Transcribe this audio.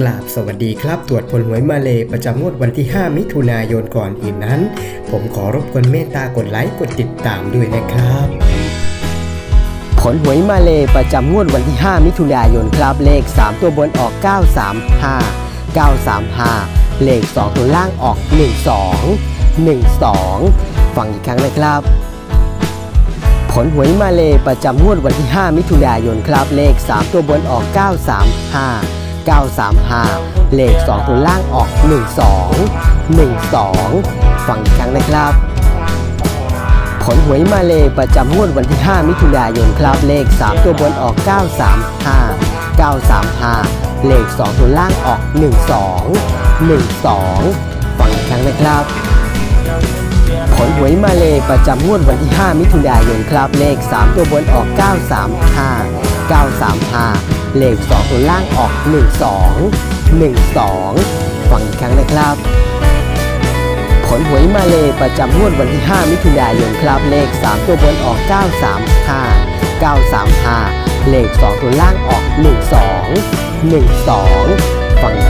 กราบสวัสดีครับ ตรวจผลหวยมาเลยประจำงวดวันที่ 5 มิถุนายนก่อนอื่นนั้น ผมขอรบกวนเมตตากดไลค์กดติดตามด้วยนะครับ ผลหวยมาเลยประจำงวดวันที่ 5 มิถุนายนครับเลข 3 ตัวบนออก 935 935 เลข 2 ตัวล่างออก 12 12 ฟังอีกครั้งนะครับ ผลหวยมาเลยประจำงวดวันที่ 5 มิถุนายนครับเลข 3 ตัวบนออก 935 935 เลข 2 ตัวล่างออก 12 12 ฟังอีกครั้งนะครับ ผลหวยมาเลยประจำงวดวันที่ 5 มิถุนายนครับเลข 3 ตัวบนออก 935 935 เลข 2 ตัวล่างออก 12 12 ฟังอีกครั้งนะครับผลหวยมาเลยประจำงวดวันที่ 5 มิถุนายนครับเลข 3 ตัวบนออก 935 935 เลข2ตัวล่างออก 12 12 ฟังอีกครั้งนะครับ ผลหวยมาเลยประจำงวดวันที่ 5 มิถุนายนครับเลข 3 ตัวบนออก 935 935 เลข 2 ตัวล่างออก 12 12 ฟังอีกครั้งนะครับ